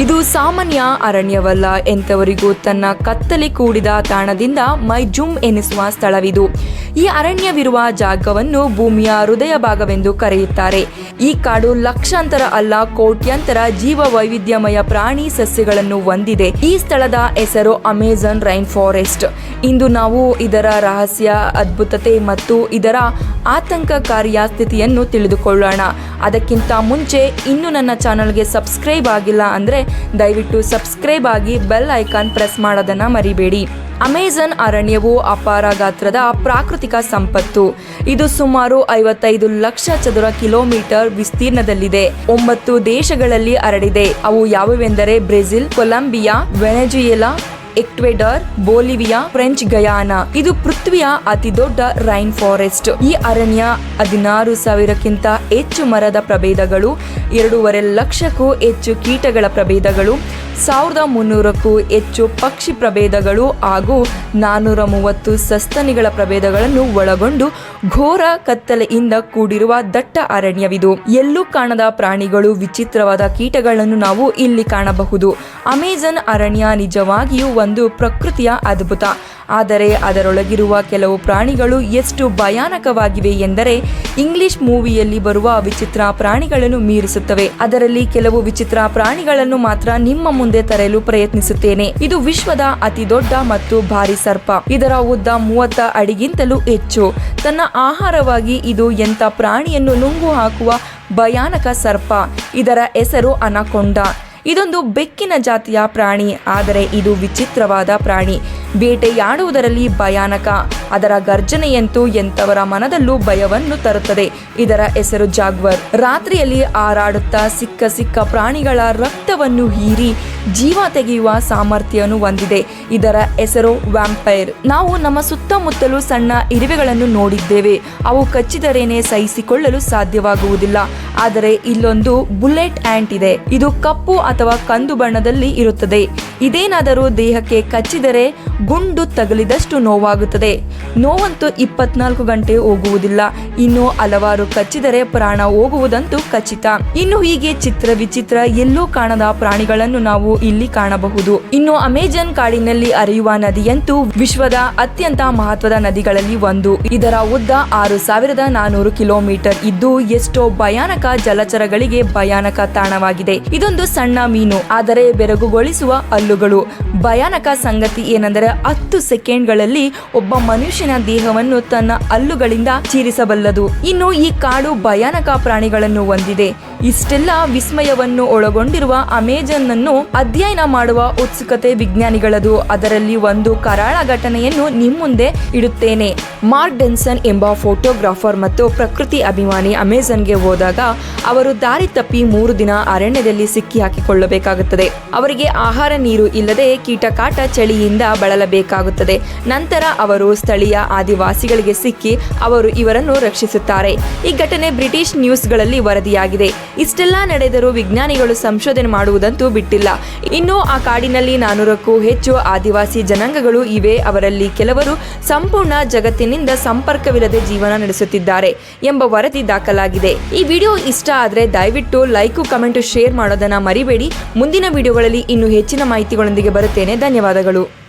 ಇದು ಸಾಮಾನ್ಯ ಅರಣ್ಯವಲ್ಲ ಎಂತವರಿಗೂ ತನ್ನ ಕತ್ತಲೆ ಕೂಡಿದ ತಾಣದಿಂದ ಮೈಜುಮ್ ಎನಿಸುವ ಸ್ಥಳವಿದು. ಈ ಅರಣ್ಯವಿರುವ ಜಾಗವನ್ನು ಭೂಮಿಯ ಹೃದಯ ಭಾಗವೆಂದು ಕರೆಯುತ್ತಾರೆ. ಈ ಕಾಡು ಲಕ್ಷಾಂತರ ಅಲ್ಲ ಕೋಟ್ಯಾಂತರ ಜೀವ ವೈವಿಧ್ಯಮಯ ಪ್ರಾಣಿ ಸಸ್ಯಗಳನ್ನು ಹೊಂದಿದೆ. ಈ ಸ್ಥಳದ ಹೆಸರು ಅಮೆಜಾನ್ ರೈನ್ ಫಾರೆಸ್ಟ್. ಇಂದು ನಾವು ಇದರ ರಹಸ್ಯ, ಅದ್ಭುತತೆ ಮತ್ತು ಇದರ ಆತಂಕಕಾರಿಯ ಸ್ಥಿತಿಯನ್ನು ತಿಳಿದುಕೊಳ್ಳೋಣ. ಅದಕ್ಕಿಂತ ಮುಂಚೆ ಇನ್ನು ನನ್ನ ಚಾನಲ್ಗೆ ಸಬ್ಸ್ಕ್ರೈಬ್ ಆಗಿಲ್ಲ ಅಂದರೆ ದಯವಿಟ್ಟು ಸಬ್ಸ್ಕ್ರೈಬ್ ಆಗಿ ಬೆಲ್ ಐಕಾನ್ ಪ್ರೆಸ್ ಮಾಡೋದನ್ನು ಮರಿಬೇಡಿ. ಅಮೆಜಾನ್ ಅರಣ್ಯವು ಅಪಾರ ಗಾತ್ರದ ಪ್ರಾಕೃತಿಕ ಸಂಪತ್ತು. ಇದು ಸುಮಾರು ಐವತ್ತೈದು ಲಕ್ಷ ಚದುರ ಕಿಲೋಮೀಟರ್ ವಿಸ್ತೀರ್ಣದಲ್ಲಿದೆ. ಒಂಬತ್ತು ದೇಶಗಳಲ್ಲಿ ಹರಡಿದೆ. ಅವು ಯಾವುವೆಂದರೆ Brazil, Colombia, Venezuela, Ecuador, Bolivia, French Guiana. ಇದು ಪೃಥ್ವಿಯ ಅತಿ ದೊಡ್ಡ ರೈನ್ ಫಾರೆಸ್ಟ್. ಈ ಅರಣ್ಯ ಹದಿನಾರು ಸಾವಿರಕ್ಕಿಂತ ಹೆಚ್ಚು ಮರದ ಪ್ರಭೇದಗಳು, ಎರಡೂವರೆ ಲಕ್ಷಕ್ಕೂ ಹೆಚ್ಚು ಕೀಟಗಳ ಪ್ರಭೇದಗಳು ಸಾವಿರದ ಮುನ್ನೂರಕ್ಕೂ ಹೆಚ್ಚು ಪಕ್ಷಿ ಪ್ರಭೇದಗಳು ಹಾಗೂ ನಾನ್ನೂರ ಮೂವತ್ತು ಸಸ್ತನಿಗಳ ಪ್ರಭೇದಗಳನ್ನು ಒಳಗೊಂಡು ಘೋರ ಕತ್ತಲೆಯಿಂದ ಕೂಡಿರುವ ದಟ್ಟ ಅರಣ್ಯವಿದು. ಎಲ್ಲೂ ಕಾಣದ ಪ್ರಾಣಿಗಳು ವಿಚಿತ್ರವಾದ ಕೀಟಗಳನ್ನು ನಾವು ಇಲ್ಲಿ ಕಾಣಬಹುದು. ಅಮೆಜಾನ್ ಅರಣ್ಯ ನಿಜವಾಗಿಯೂ ಒಂದು ಪ್ರಕೃತಿಯ ಅದ್ಭುತ. ಆದರೆ ಅದರೊಳಗಿರುವ ಕೆಲವು ಪ್ರಾಣಿಗಳು ಎಷ್ಟು ಭಯಾನಕವಾಗಿವೆ ಎಂದರೆ ಇಂಗ್ಲಿಷ್ ಮೂವಿಯಲ್ಲಿ ಬರುವ ವಿಚಿತ್ರ ಪ್ರಾಣಿಗಳನ್ನು ಮೀರಿಸುತ್ತವೆ. ಅದರಲ್ಲಿ ಕೆಲವು ವಿಚಿತ್ರ ಪ್ರಾಣಿಗಳನ್ನು ಮಾತ್ರ ನಿಮ್ಮ ಮುಂದೆ ತರಲು ಪ್ರಯತ್ನಿಸುತ್ತೇನೆ. ಇದು ವಿಶ್ವದ ಅತಿ ದೊಡ್ಡ ಮತ್ತು ಭಾರಿ ಸರ್ಪ. ಇದರ ಉದ್ದ ಮೂವತ್ತ ಅಡಿಗಿಂತಲೂ ಹೆಚ್ಚು. ತನ್ನ ಆಹಾರವಾಗಿ ಇದು ಎಂಥ ಪ್ರಾಣಿಯನ್ನು ನುಂಗು ಹಾಕುವ ಭಯಾನಕ ಸರ್ಪ. ಇದರ ಹೆಸರು ಅನಕೊಂಡ. ಇದೊಂದು ಬೆಕ್ಕಿನ ಜಾತಿಯ ಪ್ರಾಣಿ. ಆದರೆ ಇದು ವಿಚಿತ್ರವಾದ ಪ್ರಾಣಿ. ಬೇಟೆಯಾಡುವುದರಲ್ಲಿ ಭಯಾನಕ. ಅದರ ಗರ್ಜನೆಯಂತೂ ಎಂತವರ ಮನದಲ್ಲೂ ಭಯವನ್ನು ತರುತ್ತದೆ. ಇದರ ಹೆಸರು ಜಾಗ್ವರ್. ರಾತ್ರಿಯಲ್ಲಿ ಹಾರಾಡುತ್ತಾ ಸಿಕ್ಕ ಸಿಕ್ಕ ಪ್ರಾಣಿಗಳ ರಕ್ತವನ್ನು ಹೀರಿ ಜೀವ ತೆಗೆಯುವ ಸಾಮರ್ಥ್ಯವನ್ನು ಹೊಂದಿದೆ. ಇದರ ಹೆಸರು ವ್ಯಾಂಪೈರ್. ನಾವು ನಮ್ಮ ಸುತ್ತಮುತ್ತಲೂ ಸಣ್ಣ ಇರುವೆಗಳನ್ನು ನೋಡಿದ್ದೇವೆ. ಅವು ಕಚ್ಚಿದರೇನೆ ಸಹಿಸಿಕೊಳ್ಳಲು ಸಾಧ್ಯವಾಗುವುದಿಲ್ಲ. ಆದರೆ ಇಲ್ಲೊಂದು ಬುಲೆಟ್ ಆಂಟ್ ಇದೆ. ಇದು ಕಪ್ಪು ಅಥವಾ ಕಂದು ಬಣ್ಣದಲ್ಲಿ ಇರುತ್ತದೆ. ಇದೇನಾದರೂ ದೇಹಕ್ಕೆ ಕಚ್ಚಿದರೆ ಗುಂಡು ತಗಲಿದಷ್ಟು ನೋವಾಗುತ್ತದೆ. ನೋವಂತೂ ಇಪ್ಪತ್ನಾಲ್ಕು ಗಂಟೆ ಹೋಗುವುದಿಲ್ಲ. ಇನ್ನು ಹಲವಾರು ಕಚ್ಚಿದರೆ ಪ್ರಾಣ ಹೋಗುವುದಂತೂ ಖಚಿತ. ಇನ್ನು ಹೀಗೆ ಚಿತ್ರ ವಿಚಿತ್ರ ಎಲ್ಲೂ ಕಾಣದ ಪ್ರಾಣಿಗಳನ್ನು ನಾವು ಇಲ್ಲಿ ಕಾಣಬಹುದು. ಇನ್ನು ಅಮೆಜಾನ್ ಕಾಡಿನಲ್ಲಿ ಹರಿಯುವ ನದಿಯಂತೂ ವಿಶ್ವದ ಅತ್ಯಂತ ಮಹತ್ವದ ನದಿಗಳಲ್ಲಿ ಒಂದು. ಇದರ ಉದ್ದ ಆರು ಸಾವಿರದ ನಾನೂರು ಕಿಲೋಮೀಟರ್. ಇದ್ದು ಎಷ್ಟೋ ಭಯಾನಕ ಜಲಚರಗಳಿಗೆ ಭಯಾನಕ ತಾಣವಾಗಿದೆ. ಇದೊಂದು ಸಣ್ಣ ಮೀನು, ಆದರೆ ಬೆರಗುಗೊಳಿಸುವ ಹಲ್ಲುಗಳು. ಭಯಾನಕ ಸಂಗತಿ ಏನೆಂದರೆ ಹತ್ತು ಸೆಕೆಂಡ್ಗಳಲ್ಲಿ ಒಬ್ಬ ಮನುಷ್ಯನ ದೇಹವನ್ನು ತನ್ನ ಹಲ್ಲುಗಳಿಂದ ಚೀರಿಸಬಲ್ಲದು. ಇನ್ನು ಈ ಕಾಡು ಭಯಾನಕ ಪ್ರಾಣಿಗಳನ್ನು ಹೊಂದಿದೆ. ಇಷ್ಟೆಲ್ಲ ವಿಸ್ಮಯವನ್ನು ಒಳಗೊಂಡಿರುವ ಅಮೆಜಾನ್ ಅನ್ನು ಅಧ್ಯಯನ ಮಾಡುವ ಉತ್ಸುಕತೆ ವಿಜ್ಞಾನಿಗಳದು. ಅದರಲ್ಲಿ ಒಂದು ಕರಾಳ ಘಟನೆಯನ್ನು ನಿಮ್ಮ ಮುಂದೆ ಇಡುತ್ತೇನೆ. ಮಾರ್ಕ್ ಡೆನ್ಸನ್ ಎಂಬ ಫೋಟೋಗ್ರಾಫರ್ ಮತ್ತು ಪ್ರಕೃತಿ ಅಭಿಮಾನಿ ಅಮೆಜಾನ್ಗೆ ಹೋದಾಗ ಅವರು ದಾರಿ ತಪ್ಪಿ ಮೂರು ದಿನ ಅರಣ್ಯದಲ್ಲಿ ಸಿಕ್ಕಿ ಹಾಕಿಕೊಳ್ಳಬೇಕಾಗುತ್ತದೆ. ಅವರಿಗೆ ಆಹಾರ ನೀರು ಇಲ್ಲದೆ ಕೀಟಕಾಟ ಚಳಿಯಿಂದ ಬಳಲಬೇಕಾಗುತ್ತದೆ. ನಂತರ ಅವರು ಸ್ಥಳೀಯ ಆದಿವಾಸಿಗಳಿಗೆ ಸಿಕ್ಕಿ ಅವರು ಇವರನ್ನು ರಕ್ಷಿಸುತ್ತಾರೆ. ಈ ಘಟನೆ ಬ್ರಿಟಿಷ್ ನ್ಯೂಸ್ಗಳಲ್ಲಿ ವರದಿಯಾಗಿದೆ. ಇಷ್ಟೆಲ್ಲ ನಡೆದರೂ ವಿಜ್ಞಾನಿಗಳು ಸಂಶೋಧನೆ ಮಾಡುವುದಂತೂ ಬಿಟ್ಟಿಲ್ಲ. ಇನ್ನು ಆ ಕಾಡಿನಲ್ಲಿ ನಾನೂರಕ್ಕೂ ಹೆಚ್ಚು ಆದಿವಾಸಿ ಜನಾಂಗಗಳು ಇವೆ. ಅವರಲ್ಲಿ ಕೆಲವರು ಸಂಪೂರ್ಣ ಜಗತ್ತಿನಿಂದ ಸಂಪರ್ಕವಿಲ್ಲದೆ ಜೀವನ ನಡೆಸುತ್ತಿದ್ದಾರೆ ಎಂಬ ವರದಿ ದಾಖಲಾಗಿದೆ. ಈ ವಿಡಿಯೋ ಇಷ್ಟ ಆದರೆ ದಯವಿಟ್ಟು ಲೈಕು, ಕಮೆಂಟು, ಶೇರ್ ಮಾಡೋದನ್ನ ಮರಿಬೇಡಿ. ಮುಂದಿನ ವಿಡಿಯೋಗಳಲ್ಲಿ ಇನ್ನು ಹೆಚ್ಚಿನ ಮಾಹಿತಿಗಳೊಂದಿಗೆ ಬರುತ್ತೇನೆ. ಧನ್ಯವಾದಗಳು.